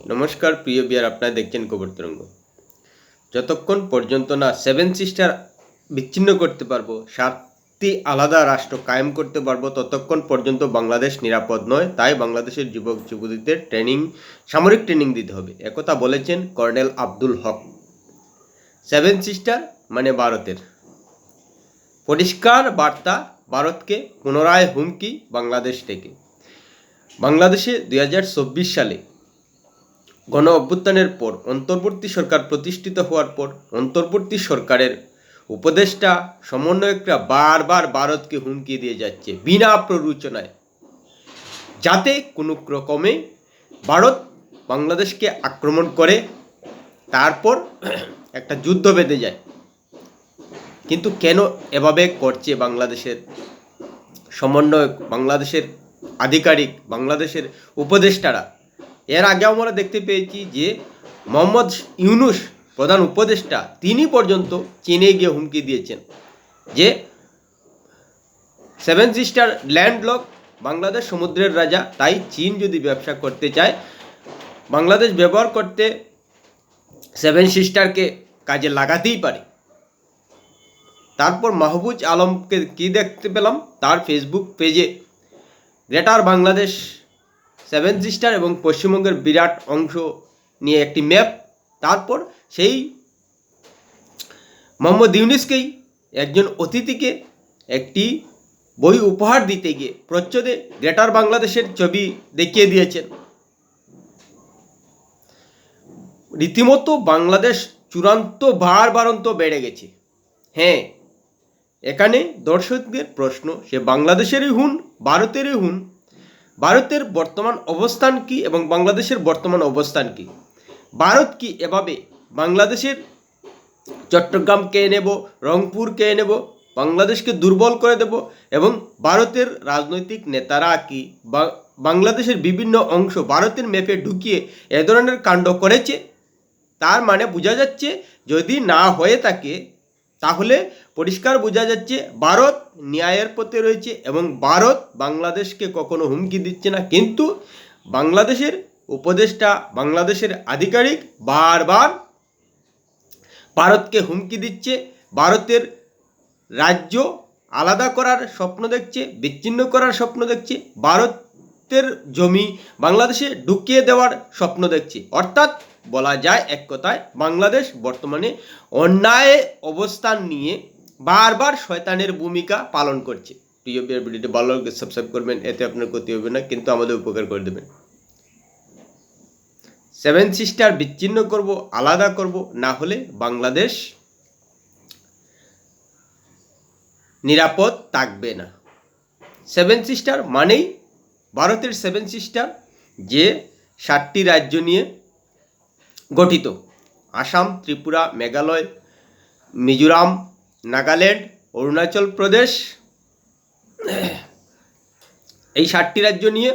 নমস্কার, প্রিয় বিয়ার, আপনারা দেখছেন কবর তরঙ্গ। যতক্ষণ পর্যন্ত না সেভেন সিস্টার বিচ্ছিন্ন করতে পারব, সাতটি আলাদা রাষ্ট্র কায়েম করতে পারব, ততক্ষণ পর্যন্ত বাংলাদেশ নিরাপদ নয়। তাই বাংলাদেশের যুবক, যুবতীদের ট্রেনিং সামরিক ট্রেনিং দিতে হবে। একথা বলেছেন colonel Abdul Haque. Seven sister মানে ভারতের। পরিষ্কার বার্তা, ভারতকে পুনরায় হুমকি বাংলাদেশ থেকে। বাংলাদেশে দুই হাজার চব্বিশ সালে গণ অভ্যুত্থানের পর, অন্তর্বর্তী সরকার প্রতিষ্ঠিত হওয়ার পর, অন্তর্বর্তী সরকারের উপদেষ্টা, সমন্বয়করা বারবার ভারতকে হুমকি দিয়ে যাচ্ছে বিনা প্ররোচনায়। যাতে কোনো রকমে ভারত বাংলাদেশকে আক্রমণ করে, তারপর একটা যুদ্ধ বেঁধে যায়। কিন্তু কেন এভাবে করছে বাংলাদেশের সমন্বয়ক, বাংলাদেশের আধিকারিক, বাংলাদেশের উপদেষ্টারা? এর আগে আমরা দেখতে পেয়েছি যে মোহাম্মদ ইউনুস প্রধান উপদেষ্টা, তিনি পর্যন্ত চীনে গিয়ে হুমকি দিয়েছেন যে সেভেন সিস্টার ল্যান্ডলক বাংলাদেশ সমুদ্রের রাজা, তাই চীন যদি ব্যবসা করতে চায়, বাংলাদেশ ব্যবহার করতে সেভেন সিস্টারকে কাজে লাগাতেই পারে। তারপর মাহবুজ আলমকে কি দেখতে পেলাম? তার ফেসবুক পেজে, গ্রেটার বাংলাদেশ সেভেন সিস্টার এবং পশ্চিমবঙ্গের বিরাট অংশ নিয়ে একটি ম্যাপ। তারপর সেই মোহাম্মদ ইউনিসকেই একজন অতিথিকে একটি বই উপহার দিতে গিয়ে প্রচ্ছদে গ্রেটার বাংলাদেশের ছবি দেখিয়ে দিয়েছেন। রীতিমতো বাংলাদেশ চূড়ান্ত বার বারন্ত বেড়ে গেছে। হ্যাঁ এখানে দর্শকদের প্রশ্ন, সে বাংলাদেশেরই হুন, ভারতেরই হুন? ভারতের বর্তমান অবস্থান কি এবং বাংলাদেশের বর্তমান অবস্থান কি? ভারত কি এভাবে বাংলাদেশের চট্টগ্রাম কে নেব রংপুর কে নেব, বাংলাদেশকে দুর্বল করে দেব এবং ভারতের রাজনৈতিক নেতারা কি বাংলাদেশের বিভিন্ন অংশ ভারতের ম্যাপে ঢুকিয়ে এ ধরনের কাণ্ড করেছে? তার মানে বোঝা যাচ্ছে যদি না হয়ে থাকে, তাহলে পরিষ্কার বোঝা যাচ্ছে ভারত ন্যায়ের পথে রয়েছে এবং ভারত বাংলাদেশকে কখনো হুমকি দিচ্ছে না। কিন্তু বাংলাদেশের উপদেষ্টা, বাংলাদেশের আধিকারিক বারবার ভারতকে হুমকি দিচ্ছে। ভারতের রাজ্য আলাদা করার স্বপ্ন দেখছে, বিচ্ছিন্ন করার স্বপ্ন দেখছে। ভারতের জমি বাংলাদেশে ঢুকিয়ে দেওয়ার স্বপ্ন দেখছে। অর্থাৎ বলা যায় এক কথায়, বাংলাদেশ বর্তমানে অন্যায় অবস্থান নিয়ে বারবার শয়তানের ভূমিকা পালন করছে। প্রিয় বিয়ার ভিডিওটি ভালো লাগলে সাবস্ক্রাইব করবেন, এতে আপনার ক্ষতি হবে না, কিন্তু আমাদের উপকার করে দেবেন। সেভেন সিস্টার বিচ্ছিন্ন করব, আলাদা করব, না হলে বাংলাদেশ নিরাপদ থাকবে না। সেভেন সিস্টার মানেই ভারতের সেভেন সিস্টার যে ষাটটি রাজ্য নিয়ে গঠিত। আসাম, ত্রিপুরা, মেঘালয়, মিজোরাম নাগাল্যান্ড, অরুণাচল প্রদেশ, এই সাতটি রাজ্য নিয়ে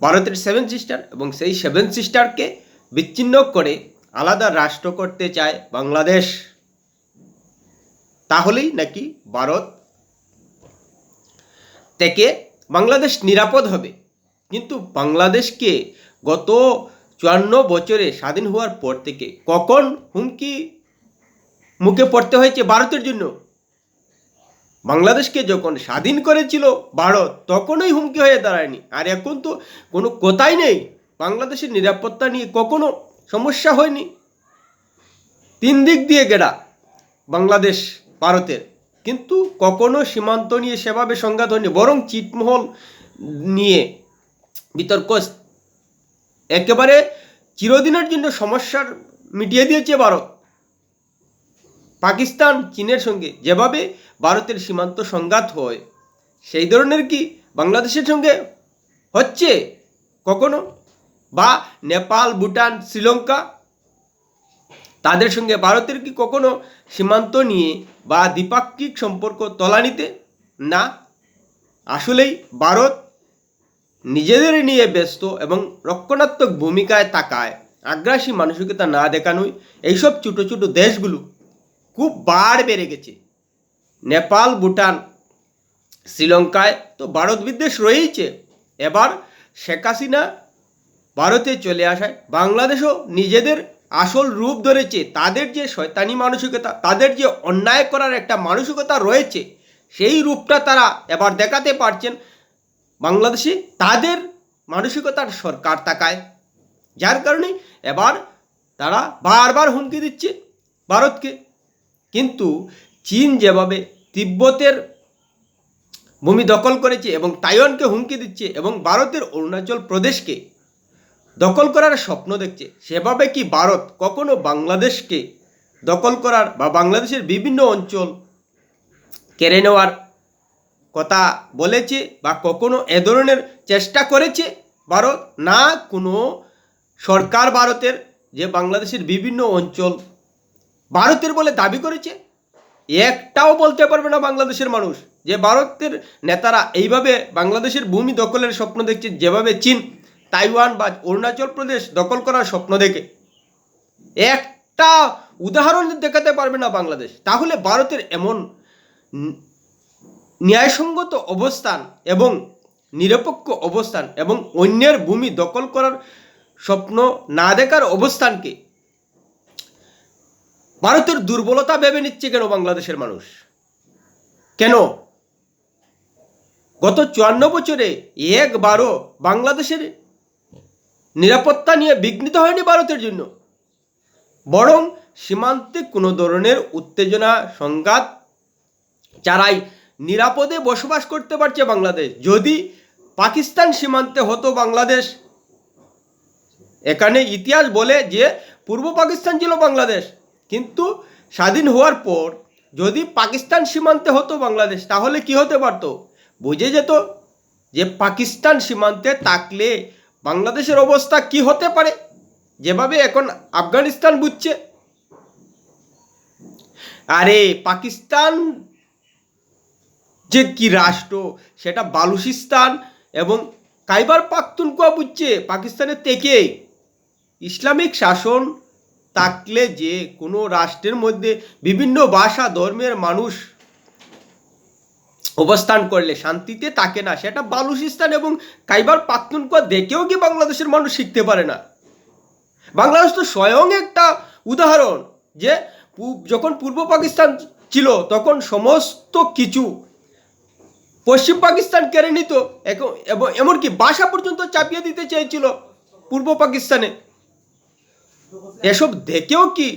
ভারতের সেভেন সিস্টার এবং সেই সেভেন সিস্টারকে বিচ্ছিন্ন করে আলাদা রাষ্ট্র করতে চায় বাংলাদেশ। তাহলেই নাকি ভারত থেকে বাংলাদেশ নিরাপদ হবে। কিন্তু বাংলাদেশকে গত চুয়ান্ন বছরে স্বাধীন হওয়ার পর থেকে কখন হুমকি মুখে পড়তে হয়েছে ভারতের জন্য। বাংলাদেশকে যখন স্বাধীন করেছিল ভারত, তখনই হুমকি হয়ে দাঁড়ায়নি। আর এখন তো কোনো কথাই নেই। বাংলাদেশের নিরাপত্তা নিয়ে কখনো সমস্যা হয়নি। তিন দিক দিয়ে গেড়া বাংলাদেশ, ভারতের। কিন্তু কখনো সীমান্ত নিয়ে সেভাবে সংঘাত হয়নি, বরং চিটমহল নিয়ে বিতর্ক একেবারে চিরদিনের জন্য সমস্যার মিটিয়ে দিয়েছে ভারত। পাকিস্তান, চীনের সঙ্গে যেভাবে ভারতের সীমান্ত সংঘাত হয়, সেই ধরনের কি বাংলাদেশের সঙ্গে হচ্ছে কখনো? বা নেপাল, ভুটান, শ্রীলঙ্কা, তাদের সঙ্গে ভারতের কি কখনো সীমান্ত নিয়ে বা দ্বিপাক্ষিক সম্পর্ক তলানিতে? না। আসলেই ভারত নিজেদের নিয়ে ব্যস্ত এবং রক্ষণাত্মক ভূমিকায় তাকায়। আগ্রাসী মানসিকতা না দেখানোই এইসব ছোটো ছোটো দেশগুলো খুব বাড় বেড়ে গেছে। নেপাল, ভুটান, শ্রীলঙ্কায় তো ভারত বিদ্বেষ রয়েইছে। এবার শেখ হাসিনা ভারতে চলে আসায় বাংলাদেশও নিজেদের আসল রূপ ধরেছে। তাদের যে শয়তানি মানসিকতা, তাদের যে অন্যায় করার একটা মানসিকতা রয়েছে, সেই রূপটা তারা এবার দেখাতে পারছেন বাংলাদেশে। তাদের মানসিকতার সরকার তাকায়, যার কারণে এবার তারা বারবার হুমকি দিচ্ছে ভারতকে। কিন্তু চীন যেভাবে তিব্বতের ভূমি দখল করেছে এবং তাইওয়ানকে হুমকি দিচ্ছে এবং ভারতের অরুণাচল প্রদেশকে দখল করার স্বপ্ন দেখছে, সেভাবে কি ভারত কখনো বাংলাদেশকে দখল করার বা বাংলাদেশের বিভিন্ন অঞ্চল কেড়ে নেওয়ার কথা বলেছে বা কখনো এ ধরনের চেষ্টা করেছে ভারত? না, কোনো সরকার ভারতের যে বাংলাদেশের বিভিন্ন অঞ্চল ভারতের বলে দাবি করেছে, একটাও বলতে পারবে না বাংলাদেশের মানুষ। যে ভারতের নেতারা এইভাবে বাংলাদেশের ভূমি দখলের স্বপ্ন দেখছে, যেভাবে চীন, তাইওয়ান বা অরুণাচল প্রদেশ দখল করার স্বপ্ন দেখে। একটা উদাহরণ দেখাতে পারবে না বাংলাদেশ। তাহলে ভারতের এমন ন্যায়সঙ্গত অবস্থান এবং নিরপেক্ষ অবস্থান এবং অন্যের ভূমি দখল করার স্বপ্ন না দেখার অবস্থানকে ভারতের দুর্বলতা ভেবে নিচ্ছে কেন বাংলাদেশের মানুষ? কেন? গত চুয়ান্ন বছরে একবারও বাংলাদেশের নিরাপত্তা নিয়ে বিঘ্নিত হয়নি ভারতের জন্য। বরং সীমান্তে কোনো ধরনের উত্তেজনা, সংঘাত যারাই নিরাপদে বসবাস করতে পারছে বাংলাদেশ। যদি পাকিস্তান সীমান্তে হতো বাংলাদেশ, এখানে ইতিহাস বলে যে পূর্ব পাকিস্তান ছিল বাংলাদেশ। কিন্তু স্বাধীন হওয়ার পর যদি পাকিস্তান সীমান্তে হতো বাংলাদেশ, তাহলে কি হতে পারত? বুঝে যেত যে পাকিস্তান সীমান্তে থাকলে বাংলাদেশের অবস্থা কি হতে পারে? যেভাবে এখন আফগানিস্তান বুঝছে। আরে পাকিস্তান যে কি রাষ্ট্র, সেটা বালুচিস্তান এবং কাইবার পাখতুনখোয়া বুঝছে। পাকিস্তানের থেকে ইসলামিক শাসন থাকলে যে কোনো রাষ্ট্রের মধ্যে বিভিন্ন ভাষা ধর্মের মানুষ অবস্থান করলে শান্তিতে থাকে না, সেটা বালুচিস্তান এবং কাইবার পাখতুনখোয়া দেখেও কি বাংলাদেশের মানুষ শিখতে পারে না? বাংলাদেশ তো স্বয়ং একটা উদাহরণ যে যখন পূর্ব পাকিস্তান ছিল তখন সমস্ত কিছু পশ্চিম পাকিস্তান কেড়ে নিত এবং এমনকি ভাষা পর্যন্ত চাপিয়ে দিতে চেয়েছিল পূর্ব পাকিস্তানে। এসব দেখেও কি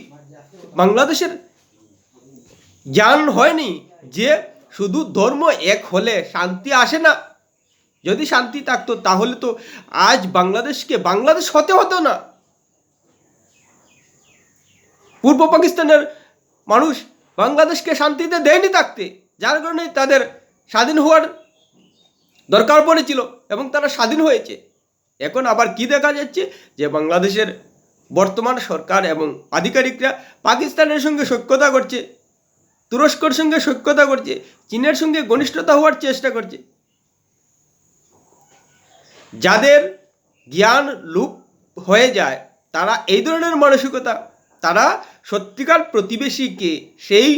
বাংলাদেশের জ্ঞান হয়নি যে শুধু ধর্ম এক হলে শান্তি আসে না? যদি শান্তি থাকতো, তাহলে তো আজ বাংলাদেশকে বাংলাদেশ হতে হতো না। পূর্ব পাকিস্তানের মানুষ বাংলাদেশকে শান্তিতে দেয়নি থাকতে, যার কারণে তাদের স্বাধীন হওয়ার দরকার পড়েছিল এবং তারা স্বাধীন হয়েছে। এখন আবার কি দেখা যাচ্ছে? যে বাংলাদেশের বর্তমান সরকার এবং আধিকারিকরা পাকিস্তানের সঙ্গে সখ্যতা করছে, তুরস্কর সঙ্গে সখ্যতা করছে, চীনের সঙ্গে ঘনিষ্ঠতা হওয়ার চেষ্টা করছে। যাদের জ্ঞান লুপ হয়ে যায়, তারা এই ধরনের মানসিকতা, তারা সত্যিকার প্রতিবেশীকে সেই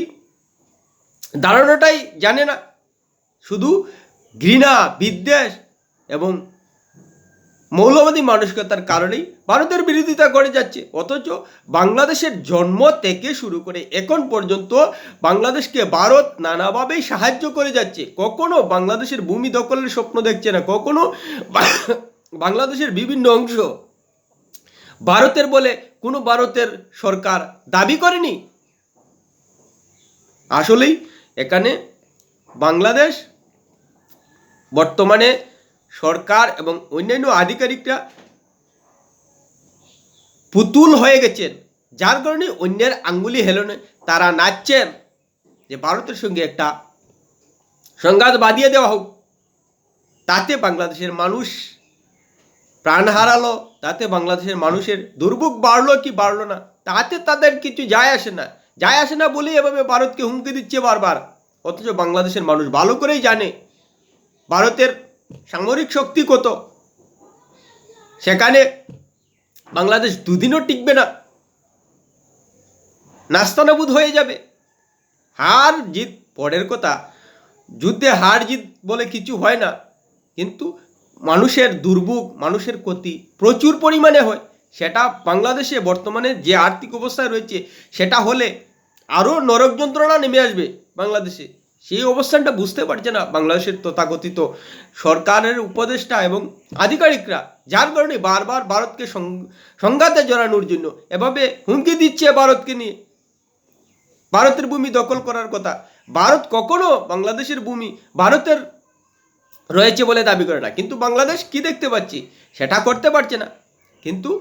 ধারণাটাই জানে না। শুধু ঘৃণা, বিদ্বেষ এবং মৌলবাদী মানসিকতার কারণেই ভারতের বিরোধিতা করে যাচ্ছে। অথচ বাংলাদেশের জন্ম থেকে শুরু করে এখন পর্যন্ত বাংলাদেশকে ভারত নানাভাবেই সাহায্য করে যাচ্ছে। কখনো বাংলাদেশের ভূমি দখলের স্বপ্ন দেখছে না, কখনো বাংলাদেশের বিভিন্ন অংশ ভারতের বলে কোনো ভারতের সরকার দাবি করেনি। আসলেই এখানে বাংলাদেশ বর্তমানে সরকার এবং অন্যান্য আধিকারিকরা পুতুল হয়ে গেছেন। যার কারণে অন্যের আঙ্গুলি হেলনে তারা নাচছেন যে ভারতের সঙ্গে একটা সংঘাত বাঁধিয়ে দেওয়া হোক। তাতে বাংলাদেশের মানুষ প্রাণ হারালো, তাতে বাংলাদেশের মানুষের দুর্ভোগ বাড়লো কি বাড়লো না, তাতে তাদের কিছু যায় আসে না। যায় আসে না বলেই এভাবে ভারতকে হুমকি দিচ্ছে বারবার। অথচ বাংলাদেশের মানুষ ভালো করেই জানে, ভারতের সামরিক শক্তি কত? সেখানে বাংলাদেশ দুদিনও টিকবে না। নাস্তানাবুদ হয়ে যাবে। হার জিত, পরের কথা, যুদ্ধে হার জিত বলে কিছু হয় না। কিন্তু মানুষের দুর্ভোগ, মানুষের ক্ষতি প্রচুর পরিমাণে হয়। সেটা বাংলাদেশে বর্তমানে যে আর্থিক অবস্থায় রয়েছে, সেটা হলে আরও নরক যন্ত্রণা নেমে আসবে বাংলাদেশে। সেই অবস্থানটা বুঝতে পারছে না বাংলাদেশের তথাকথিত সরকারের উপদেষ্টা এবং আধিকারিকরা, যার কারণে বারবার ভারতকে সংঘাতে জড়ানোর জন্য এভাবে হুমকি দিচ্ছে ভারতকে নিয়ে। ভারতের ভূমি দখল করার কথা। ভারত কখনো বাংলাদেশের ভূমি ভারতের রয়েছে বলে দাবি করে না। কিন্তু বাংলাদেশ কি দেখতে পাচ্ছি? সেটা করতে পারছে না। কিন্তু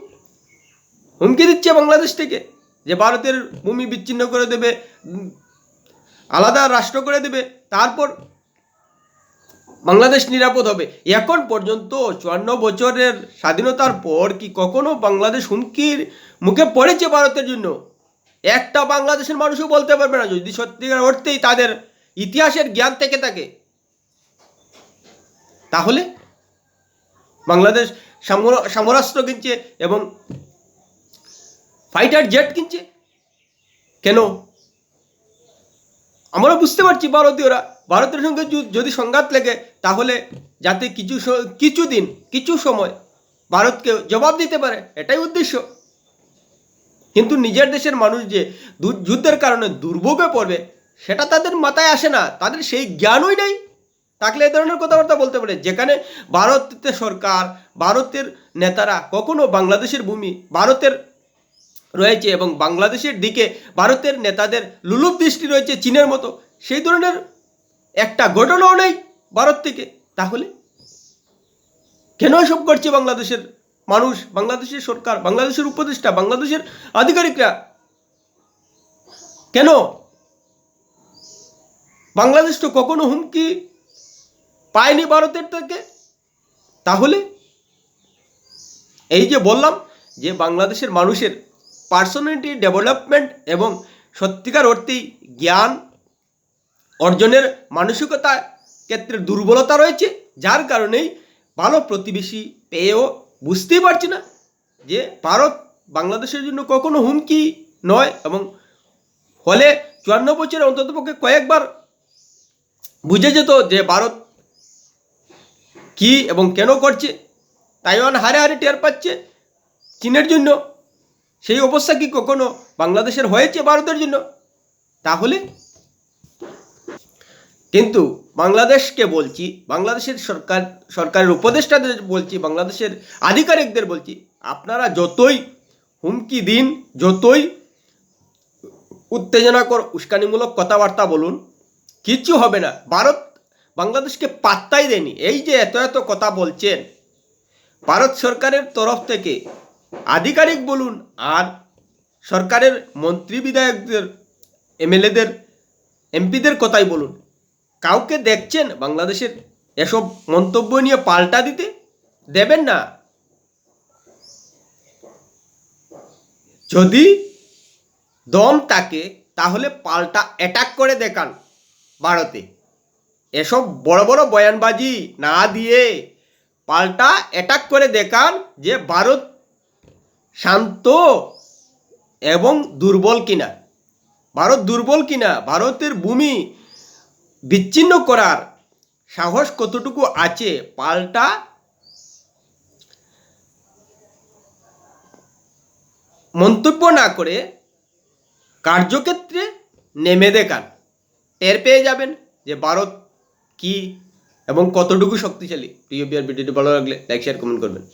হুমকি দিচ্ছে বাংলাদেশ থেকে যে ভারতের ভূমি বিচ্ছিন্ন করে দেবে। আলাদা রাষ্ট্র করে দেবে, তারপর বাংলাদেশ নিরাপদ হবে। এখন পর্যন্ত চুয়ান্ন বছরের স্বাধীনতার পর কি কখনো বাংলাদেশ হুমকির মুখে পড়েছে ভারতের জন্য? একটা বাংলাদেশের মানুষও বলতে পারবে না, যদি সত্যিকার অর্থেই তাদের ইতিহাসের জ্ঞান থেকে থাকে। তাহলে বাংলাদেশ সামর- সমরাস্ত্র কিনছে এবং ফাইটার জেট কিনছে? কেন? আমরা বুঝতে পারছি ভারতীয়রা। ভারতের সঙ্গে যদি সংঘাত লেগে, তাহলে যাতে কিছু কিছু দিন কিছু সময় ভারতকে জবাব দিতে পারে, এটাই উদ্দেশ্য। কিন্তু নিজের দেশের মানুষ যে যুদ্ধের কারণে দুর্ভোগে পড়বে, সেটা তাদের মাথায় আসে না। তাদের সেই জ্ঞানই নেই। থাকলে এ ধরনের কথাবার্তা বলতে পারে, যেখানে ভারতের সরকার, ভারতের নেতারা কখনো বাংলাদেশের ভূমি, ভারতের রয়েছে এবং বাংলাদেশের দিকে ভারতের নেতাদের লুলুপ দৃষ্টি রয়েছে চীনের মতো। সেই ধরনের একটা ঘটনাও নেই ভারত থেকে। তাহলে কেন এসব করছে বাংলাদেশের মানুষ, বাংলাদেশের সরকার, বাংলাদেশের উপদেষ্টা, বাংলাদেশের আধিকারিকরা? কেন? বাংলাদেশ তো কখনো হুমকি পায়নি ভারতের থেকে। তাহলে এই যে বললাম যে বাংলাদেশের মানুষের পার্সোনালিটি ডেভেলপমেন্ট এবং সত্যিকার অর্থেই জ্ঞান অর্জনের মানসিকতা ক্ষেত্রে দুর্বলতা রয়েছে, যার কারণেই ভালো প্রতিবেশী পেয়েও বুঝতেই পারছি না যে ভারত বাংলাদেশের জন্য কখনো হুমকি নয় এবং ফলে চুয়ান্ন বছরে অন্ততপক্ষে কয়েকবার বুঝে যেত যে ভারত কি এবং কেন করছে, তাইওয়ান হারে হারে টের পাচ্ছে, চীনের জন্য সেই অবস্থা কি কখনো বাংলাদেশের হয়েছে ভারতের জন্য? তাহলে? কিন্তু বাংলাদেশকে বলছি, বাংলাদেশের সরকার, সরকারের উপদেষ্টাদের বলছি, বাংলাদেশের আধিকারিকদের বলছি, আপনারা যতই হুমকি দিন, যতই উত্তেজনাকর, উস্কানিমূলক কথাবার্তা বলুন, কিচ্ছু হবে না। ভারত বাংলাদেশকে পাত্তাই দেয়নি। এই যে এত এত কথা বলছেন, ভারত সরকারের তরফ থেকে আধিকারিক বলুন আর সরকারের মন্ত্রী বিধায়কদের, এমএলএদের, এমপিদের কথাই বলুন। কাউকে দেখছেন বাংলাদেশের এসব মন্তব্য নিয়ে পাল্টা দিতে? দেবেন না। যদি দম তাকে তাহলে পাল্টা অ্যাটাক করে দেখান ভারতে। এসব বড় বড় বয়ানবাজি না দিয়ে পাল্টা অ্যাটাক করে দেখান যে ভারত শান্ত এবং দুর্বল কিনা? ভারত দুর্বল কিনা? ভারতের ভূমি বিচ্ছিন্ন করার সাহস কতটুকু আছে? পাল্টা মন্তব্য না করে কার্যক্ষেত্রে নেমে দেখান। টের পেয়ে যাবেন যে ভারত কি এবং কতটুকু শক্তিশালী। প্রিয় বিয়ার ভিডিওটি ভালো লাগলে লাইক শেয়ার কমেন্ট করবেন।